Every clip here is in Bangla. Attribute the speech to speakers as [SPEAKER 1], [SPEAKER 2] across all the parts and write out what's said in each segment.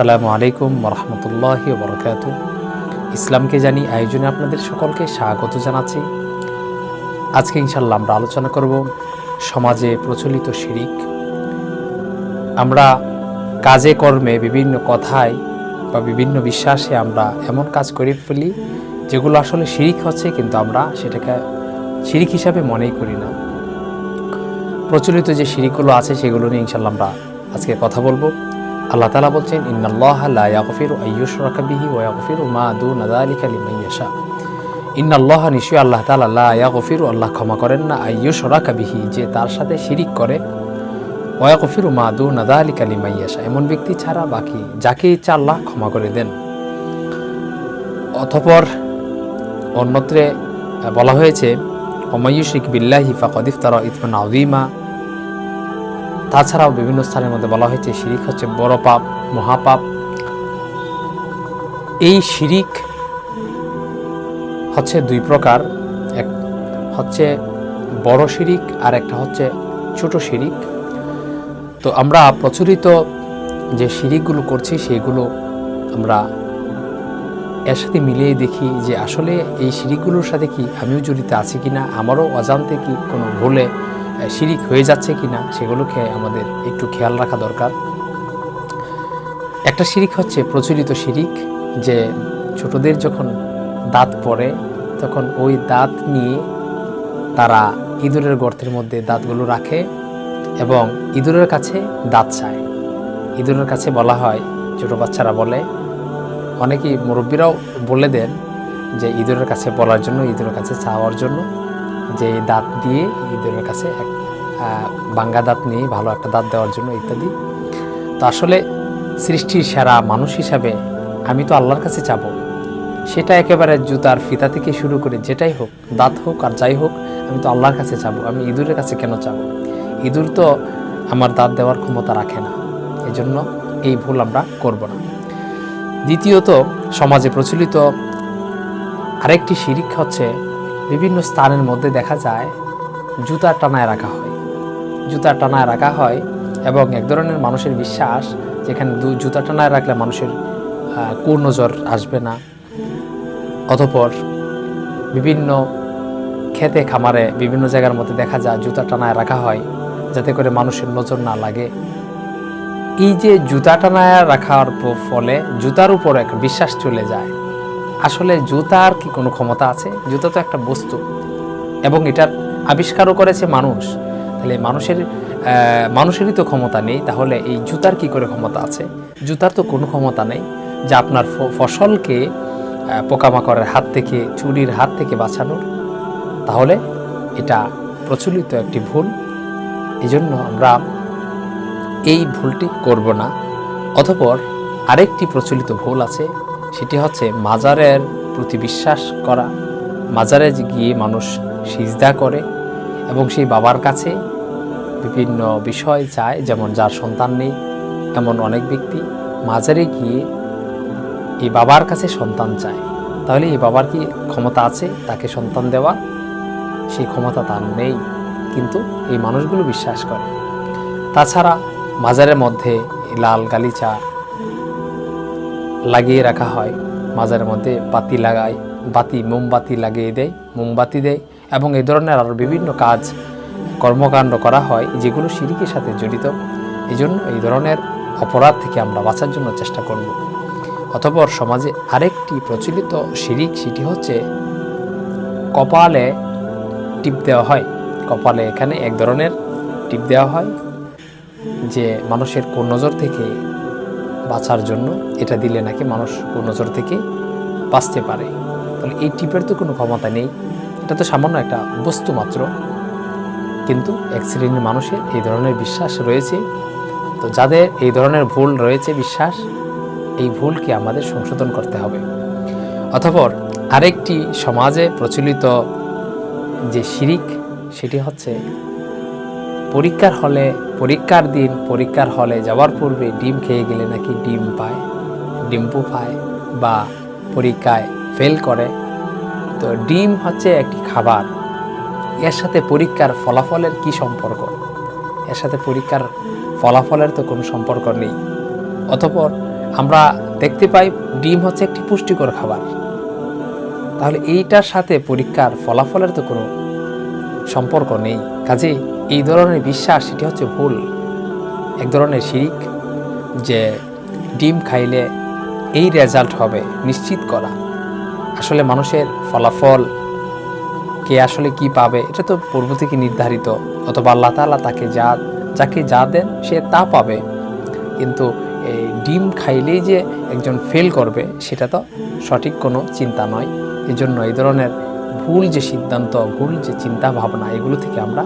[SPEAKER 1] আসসালামু আলাইকুম রহমতুল্লাহ বরকাত ইসলামকে জানি আয়োজনে আপনাদের সকলকে স্বাগত জানাচ্ছি। আজকে ইনশাল্লাহ আমরা আলোচনা করব সমাজে প্রচলিত শিরিক। আমরা কাজে কর্মে বিভিন্ন কথায় বা বিভিন্ন বিশ্বাসে আমরা এমন কাজ করে ফেলি যেগুলো আসলে শিরিক হচ্ছে কিন্তু আমরা সেটাকে শিরিক হিসাবে মনেই করি না। প্রচলিত যে শিরিকগুলো আছে সেগুলো নিয়ে ইনশাল্লাহ আমরা আজকে কথা বলব। আল্লাহ তালা বলছেন, ইন্নাল্লাহ ওয়া ইন্নাল্লাহ নিশ্চয়ই আল্লাহ তাআলা লা আল্লাহ ক্ষমা করেন না আইয়ুশরাকা বিহি, যে তার সাথে শিরিক করে। ওয়া ইয়াগফিরু মা দুনা যালিকা লিমান ইয়াশা, এমন ব্যক্তি ছাড়া বাকি যাকে ইচ্ছা আল্লাহ ক্ষমা করে দেন। অতঃপর অন্যত্রে বলা হয়েছে অমায়ুশিক বিল্লাহি ফাকদ ইফতারা ইতমান আযীমা। তাছাড়াও বিভিন্ন স্থানের মধ্যে বলা হয়েছে, শিরিক হচ্ছে বড় পাপ মহাপাপ এই শিরিক হচ্ছে দুই প্রকার। এক হচ্ছে বড় শিরিক, আর একটা হচ্ছে ছোট শিরিক। তো আমরা প্রচলিত যে শিরিকগুলো করছি, সেগুলো আমরা এর সাথে মিলিয়ে দেখি যে আসলে এই শিরিকগুলোর সাথে কি আমিও জড়িত আছি কিনা, আমারও অজান্তে কি কোনো ভুলে শিরিক হয়ে যাচ্ছে কি না সেগুলোকে আমাদের একটু খেয়াল রাখা দরকার। একটা শিরিক হচ্ছে প্রচলিত শিরিক যে ছোটদের যখন দাঁত পড়ে, তখন ওই দাঁত নিয়ে তারা ইঁদুরের গর্তের মধ্যে দাঁতগুলো রাখে এবং ইঁদুরের কাছে দাঁত চায়। ইঁদুরের কাছে বলা হয়, ছোটো বাচ্চারা বলে, অনেকেই মুরব্বীরাও বলে দেন যে ইঁদুরের কাছে বলার জন্য, ইঁদুরের কাছে চাওয়ার জন্য। যে দাঁত দিয়ে ইঁদুরের কাছে এক বাঙ্গা দাঁত নিয়ে ভালো একটা দাঁত দেওয়ার জন্য ইত্যাদি। তো আসলে সৃষ্টির সেরা মানুষ হিসাবে আমি তো আল্লাহর কাছে চাবো সেটা একেবারে জুতার ফিতা থেকে শুরু করে যেটাই হোক, দাঁত হোক আর যাই হোক, আমি তো আল্লাহর কাছে চাবো আমি ইঁদুরের কাছে কেন চাবো ইঁদুর তো আমার দাঁত দেওয়ার ক্ষমতা রাখে না। এই জন্য এই ভুল আমরা করব না। দ্বিতীয়ত, সমাজে প্রচলিত আরেকটি শিরিক হচ্ছে বিভিন্ন স্থানের মধ্যে দেখা যায় জুতা টানায় রাখা হয়। জুতা টানায় রাখা হয় এবং এক ধরনের মানুষের বিশ্বাস, যেখানে দু জুতা টানায় রাখলে মানুষের কুনজর আসবে না। অতপর বিভিন্ন খেতে খামারে, বিভিন্ন জায়গার মধ্যে দেখা যায় জুতা টানায় রাখা হয়, যাতে করে মানুষের নজর না লাগে। এই যে জুতা টানায় রাখার ফলে জুতার উপর এক বিশ্বাস চলে যায়। আসলে জুতার কি কোনো ক্ষমতা আছে? জুতা তো একটা বস্তু। এবং এটার আবিষ্কারও করেছে মানুষ। তাহলে মানুষের মানুষেরই তো ক্ষমতা নেই, তাহলে এই জুতার কি করে ক্ষমতা আছে? জুতার তো কোনো ক্ষমতা নেই যা আপনার ফসলকে পোকামাকড়ের হাত থেকে, চুরির হাত থেকে বাঁচানোর। তাহলে এটা প্রচলিত একটি ভুল। এজন্য আমরা এই ভুলটি করব না। অতপর আরেকটি প্রচলিত ভুল আছে সেটি হচ্ছে মাজারের প্রতি বিশ্বাস করা। মাজারে গিয়ে মানুষ সিজদা করে এবং সেই বাবার কাছে বিভিন্ন বিষয় চায়, যেমন যার সন্তান নেই, এমন অনেক ব্যক্তি মাজারে গিয়ে এই বাবার কাছে সন্তান চায়। তাহলে এই বাবার কি ক্ষমতা আছে? তাকে সন্তান দেওয়া? সেই ক্ষমতা তার নেই, কিন্তু এই মানুষগুলো বিশ্বাস করে। তাছাড়া মাজারের মধ্যে লাল গালিচা লাগিয়ে রাখা হয়। মাজারের মধ্যে বাতি লাগায়। বাতি মোমবাতি লাগিয়ে দেয়, মোমবাতি দেয় এবং এই ধরনের আরও বিভিন্ন কাজ, কর্মকাণ্ড করা হয় যেগুলো সিরিকের সাথে জড়িত। এই জন্য এই ধরনের অপরাধ থেকে আমরা বাঁচার জন্য চেষ্টা করব। অতপর সমাজে আরেকটি প্রচলিত শিরিক সেটি হচ্ছে কপালে টিপ দেওয়া হয়। কপালে এখানে এক ধরনের টিপ দেওয়া হয়, যে মানুষের কোন নজর থেকে বাঁচার জন্য এটা দিলে নাকি মানুষ নজর থেকে বাঁচতে পারে। তাহলে এই টিপের তো কোনো ক্ষমতা নেই। এটা তো সামান্য একটা বস্তু মাত্র। কিন্তু এক শ্রেণির মানুষের এই ধরনের বিশ্বাস রয়েছে। তো যাদের এই ধরনের ভুল রয়েছে বিশ্বাস, এই ভুলকে আমাদের সংশোধন করতে হবে। অতপর আরেকটি সমাজে প্রচলিত যে শিরিক, সেটি হচ্ছে পরীক্ষার হলে পরীক্ষার দিন, পরীক্ষার হলে যাওয়ার পূর্বে ডিম খেয়ে গেলে নাকি ডিম পায়, ডিম্পু পায় বা পরীক্ষায় ফেল করে। তো ডিম হচ্ছে একটি খাবার। এর সাথে পরীক্ষার ফলাফলের কি সম্পর্ক? এর সাথে পরীক্ষার ফলাফলের তো কোনো সম্পর্ক নেই। অতপর আমরা দেখতে পাই ডিম হচ্ছে একটি পুষ্টিকর খাবার। তাহলে এইটার সাথে পরীক্ষার ফলাফলের তো কোনো সম্পর্ক নেই। কাজে এই ধরনের বিশ্বাস, সেটি হচ্ছে ভুল। এক ধরনের শিরিক যে ডিম খাইলে এই রেজাল্ট হবে, নিশ্চিত করা। আসলে মানুষের ফলাফল, কে আসলে কি পাবে, এটা তো পূর্ব থেকে নির্ধারিত। অথবা আল্লাহ তাআলা তাকে যা, যাকে যা দেন, সে তা পাবে। কিন্তু এই ডিম খাইলেই যে একজন ফেল করবে, সেটা তো সঠিক কোনো চিন্তা নয়। এই জন্য এই ধরনের ভুল যে সিদ্ধান্ত, ভুল যে চিন্তা ভাবনা, এগুলো থেকে আমরা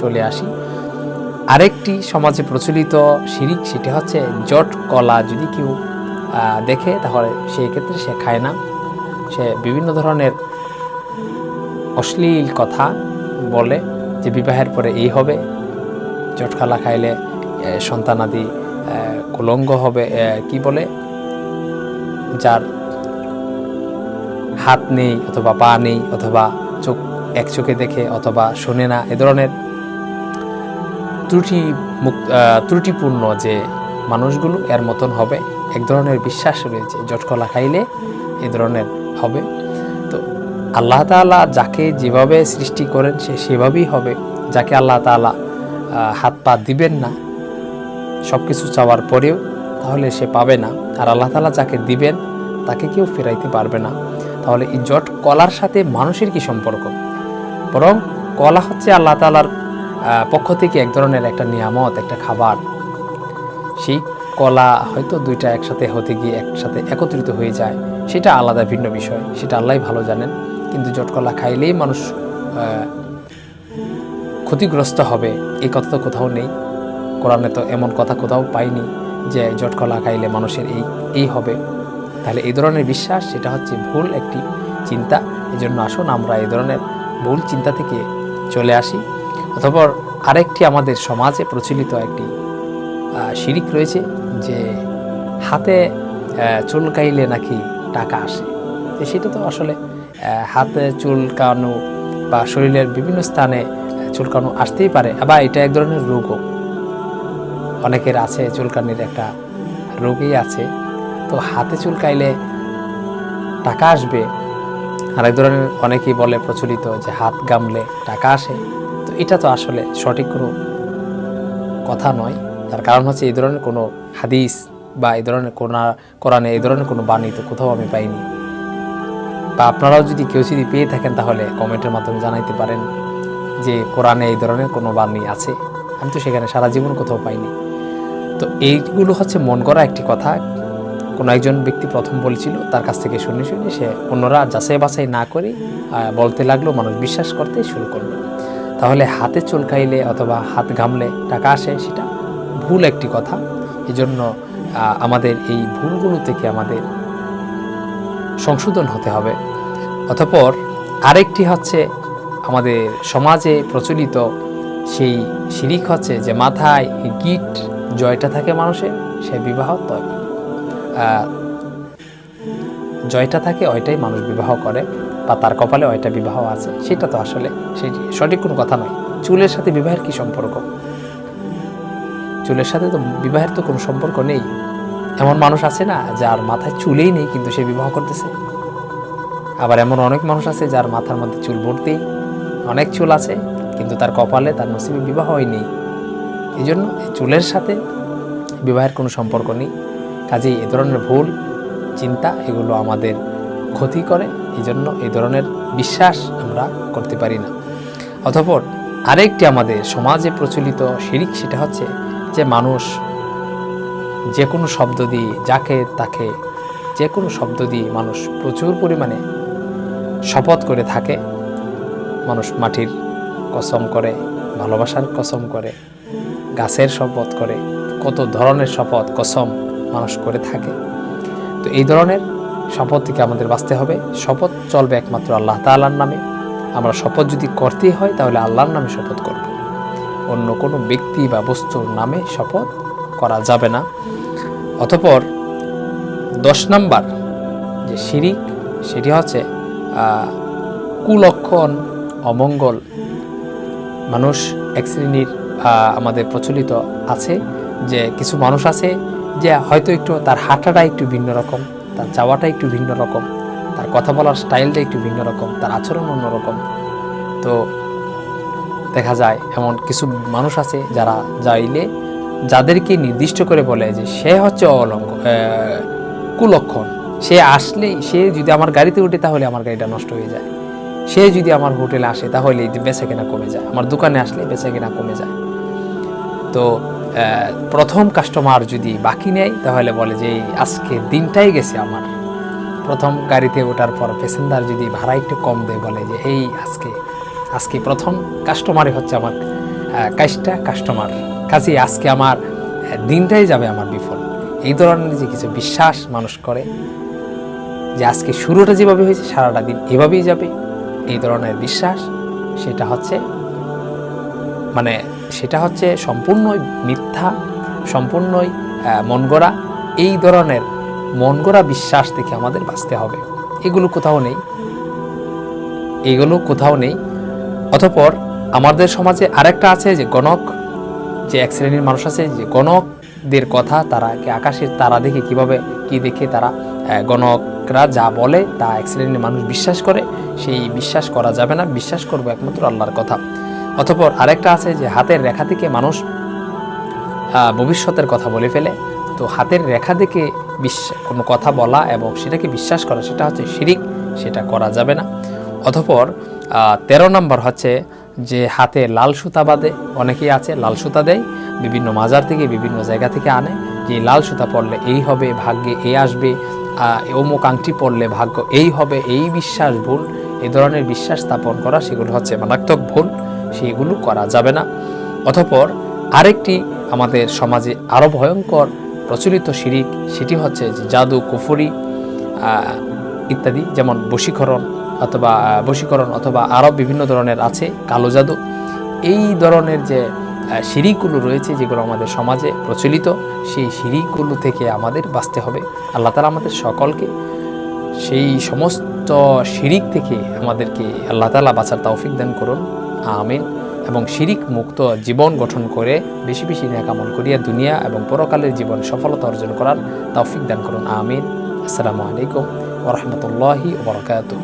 [SPEAKER 1] চলে আসি। আরেকটি সমাজে প্রচলিত শিরিক সেটি হচ্ছে জট কলা। যদি কেউ দেখে তাহলে সেই ক্ষেত্রে সে খায় না। সে বিভিন্ন ধরনের অশ্লীল কথা বলে যে বিবাহের পরে এই হবে জটকালা খাইলে সন্তানাদি কুলঙ্গ হবে কি বলে? যার হাত নেই অথবা পা নেই অথবা চোখ, এক চোখে দেখে অথবা শোনে না, এ ধরনের ত্রুটি ত্রুটিপূর্ণ যে মানুষগুলো এর মতন হবে এক ধরনের বিশ্বাস রয়েছে জটকলা খাইলে এ ধরনের হবে। তো আল্লাহ তাআলা যাকে যেভাবে সৃষ্টি করেন সে সেভাবেই হবে। যাকে আল্লাহ আহ, হাত পা দিবেন না সব কিছু চাওয়ার পরেও তাহলে সে পাবে না। আর আল্লাহ তালা যাকে দিবেন তাকে কেউ ফেরাইতে পারবে না। তাহলে এই জট কলার সাথে মানুষের কি সম্পর্ক? বরং কলা হচ্ছে আল্লাহ তাআলার আহ, পক্ষ থেকে এক ধরনের একটা নিয়ামত, একটা খাবার। সেই কলা হয়তো দুইটা একসাথে হতে গিয়ে একসাথে একত্রিত হয়ে যায়। সেটা আলাদা, ভিন্ন বিষয়। সেটা আল্লাহ ভালো জানেন। কিন্তু জটকলা খাইলেই মানুষ ক্ষতিগ্রস্ত হবে। এই কথা তো কোথাও নেই। কোরআনে তো এমন কথা কোথাও পাইনি যে জটকলা খাইলে মানুষের এই এই হবে। তাহলে এই ধরনের বিশ্বাস, সেটা হচ্ছে ভুল একটি চিন্তা। এই জন্য আসুন আমরা এই ধরনের ভুল চিন্তা থেকে চলে আসি। অথবা আরেকটি আমাদের সমাজে প্রচলিত একটি শিরিক রয়েছে যে হাতে চুলকাইলে নাকি টাকা আসে। তো সেটা তো আসলে হাতে চুলকানো বা শরীরের বিভিন্ন স্থানে চুলকানো আসতেই পারে। আবার এটা এক ধরনের রোগও। অনেকের আছে চুলকানির একটা রোগই আছে। তো হাতে চুলকাইলে টাকা আসবে। আরেক ধরনের অনেকেই বলে প্রচলিত যে হাত গামলে টাকা আসে। তো এটা তো আসলে সঠিক কোনো কথা নয়। তার কারণ হচ্ছে এই ধরনের কোনো হাদিস বা এই ধরনের কোনা কোরআনে এই ধরনের কোনো বাণী তো কোথাও আমি পাইনি। বা আপনারাও যদি কেউ যদি পেয়ে থাকেন তাহলে কমেন্টের মাধ্যমে জানাইতে পারেন যে কোরআনে এই ধরনের কোনো বাণী আছে। আমি তো সেখানে সারা জীবন কোথাও পাইনি। তো এইগুলো হচ্ছে মন করা একটি কথা। কোনো একজন ব্যক্তি প্রথম বলছিল, তার কাছ থেকে শুনে শুনে সে অন্যরা যাচাই বাছাই না করে বলতে লাগল, মানুষ বিশ্বাস করতে শুরু করল। তাহলে হাতে চুলকাইলে অথবা হাত ঘামলে টাকা আসে, সেটা ভুল একটি কথা। এজন্য আমাদের এই ভুলগুলো থেকে আমাদের সংশোধন হতে হবে। অতঃপর আরেকটি হচ্ছে আমাদের সমাজে প্রচলিত সেই শিরিক হচ্ছে যে মাথায় গিট জয়টা থাকে মানুষের, সে বিবাহ তয়। জয়টা থাকে ওইটাই মানুষ বিবাহ করে। বা তার কপালে ওইটা বিবাহ আছে, সেটা তো আসলে সেটি সঠিক কোনো কথা নয়। চুলের সাথে বিবাহের কি সম্পর্ক? চুলের সাথে তো বিবাহের তো কোনো সম্পর্ক নেই। এমন মানুষ আছে না যার মাথায় চুলেই নেই কিন্তু সে বিবাহ করতেছে। আবার এমন অনেক মানুষ আছে যার মাথার মধ্যে চুল ভর্তি। অনেক চুল আছে, কিন্তু তার কপালে তার নসিবে বিবাহই নেই। এই জন্য চুলের সাথে বিবাহের কোনো সম্পর্ক নেই। কাজেই এ ধরনের ভুল, চিন্তা, এগুলো আমাদের ক্ষতি করে। এই জন্য এই ধরনের বিশ্বাস আমরা করতে পারি না? অতঃপর আরেকটি আমাদের সমাজে প্রচলিত শিরিক সেটা হচ্ছে যে মানুষ যে কোনো শব্দ দিয়ে যাকে তাকে যে কোনো শব্দ দিয়ে মানুষ প্রচুর পরিমাণে শপথ করে থাকে। মানুষ মাটির কসম করে, ভালোবাসার কসম করে, গাছের শপথ করে, কত ধরনের শপথ, কসম মানুষ করে থাকে। তো এই ধরনের শপথ থেকে আমাদের বাঁচতে হবে। শপথ চলবে একমাত্র আল্লাহ তাআলার নামে। আমরা শপথ যদি করতেই হয়, তাহলে আল্লাহর নামে শপথ করব। অন্য কোনো ব্যক্তি বা বস্তুর নামে শপথ করা যাবে না। অতপর দশ নাম্বার যে শিরিক, সেটি হচ্ছে কুলক্ষণ অমঙ্গল। মানুষ এক শ্রেণির আমাদের প্রচলিত আছে যে কিছু মানুষ আছে যে হয়তো একটু তার হাঁটাটা একটু ভিন্ন রকম। তার যাওয়াটা একটু ভিন্ন রকম, তার কথা বলার স্টাইলটা একটু ভিন্ন রকম, তার আচরণ অন্যরকম তো দেখা যায় এমন কিছু মানুষ আছে যারা যাইলে যাদেরকে নির্দিষ্ট করে বলে যে সে হচ্ছে অলঙ্ক কুলক্ষণ। সে আসলেই, সে যদি আমার গাড়িতে উঠে তাহলে আমার গাড়িটা নষ্ট হয়ে যায়। সে যদি আমার হোটেলে আসে তাহলে বেচা কেনা কমে যায়। আমার দোকানে আসলে বেচা কেনা কমে যায়। তো প্রথম কাস্টমার যদি বাকি নেয়, তাহলে বলে যে আজকে দিনটাই গেছে আমার। প্রথম গাড়িতে ওঠার পর প্যাসেঞ্জার যদি ভাড়া একটু কম দেয়, বলে যে, এই আজকে আজকে প্রথম কাস্টমারই হচ্ছে আমার কাজটা কাস্টমার কাজে আজকে আমার দিনটাই যাবে আমার বিফল। এই ধরনের যে কিছু বিশ্বাস মানুষ করে, যে আজকে শুরুটা যেভাবে হয়েছে, সারাটা দিন এভাবেই যাবে, এই ধরনের বিশ্বাস, সেটা হচ্ছে মানে সেটা হচ্ছে সম্পূর্ণই মিথ্যা সম্পূর্ণই আহ, মন এই ধরনের মনগড়া বিশ্বাস থেকে আমাদের বাঁচতে হবে। এগুলো কোথাও নেই। এগুলো কোথাও নেই। অতঃপর আমাদের সমাজে আরেকটা আছে যে গণক যে এক শ্রেণির মানুষ আছে যে গণকদের কথা তারা আকাশের তারা দেখে কীভাবে কি দেখে তারা গণকরা যা বলে তা এক শ্রেণির মানুষ বিশ্বাস করে। সেই বিশ্বাস করা যাবে না। বিশ্বাস করব একমাত্র আল্লাহর কথা। অতঃপর আরেকটা আছে যে হাতের রেখা থেকে মানুষ ভবিষ্যতের কথা বলে ফেলে। তো হাতের রেখা দেখে বিশ্বাস কোনো কথা বলা এবং সেটাকে বিশ্বাস করা সেটা হচ্ছে শিরিক সেটা করা যাবে না। অতঃপর আহ, তেরো নম্বর হচ্ছে যে হাতে লাল সুতা বাঁধে অনেকেই আছে লাল সুতা দেয় বিভিন্ন মাজার থেকে বিভিন্ন জায়গা থেকে আনে। যে লাল সুতা পড়লে এই হবে ভাগ্যে এই আসবে অমুক আংটি পড়লে ভাগ্য এই হবে এই বিশ্বাস ভুল এই ধরনের বিশ্বাস স্থাপন করা সেগুলো হচ্ছে মারাত্মক ভুল। সেগুলো করা যাবে না। অতঃপর আরেকটি আমাদের সমাজে আরও ভয়ঙ্কর প্রচলিত শিরিক, সেটি হচ্ছে জাদু, কুফুরি ইত্যাদি, যেমন বশীকরণ অথবা বশীকরণ অথবা আরও বিভিন্ন ধরনের আছে, কালো জাদু। এই ধরনের যে শিরিকগুলো রয়েছে, যেগুলো আমাদের সমাজে প্রচলিত, সেই শিরিকগুলো থেকে আমাদের বাঁচতে হবে। আল্লাহ তালা আমাদের সকলকে সেই সমস্ত শিরিক থেকে আমাদেরকে আল্লাহ তালা বাঁচার তৌফিক দান করুন। আমিন, এবং শিরিক মুক্ত জীবন গঠন করে বেশি বেশি নেকামল করিয়া দুনিয়া এবং পরকালের জীবন সফলতা অর্জন করার তৌফিক দান করুন, আমিন। আসসালামু আলাইকুম ওরহমতুল্লাহি ওবরকাতুহ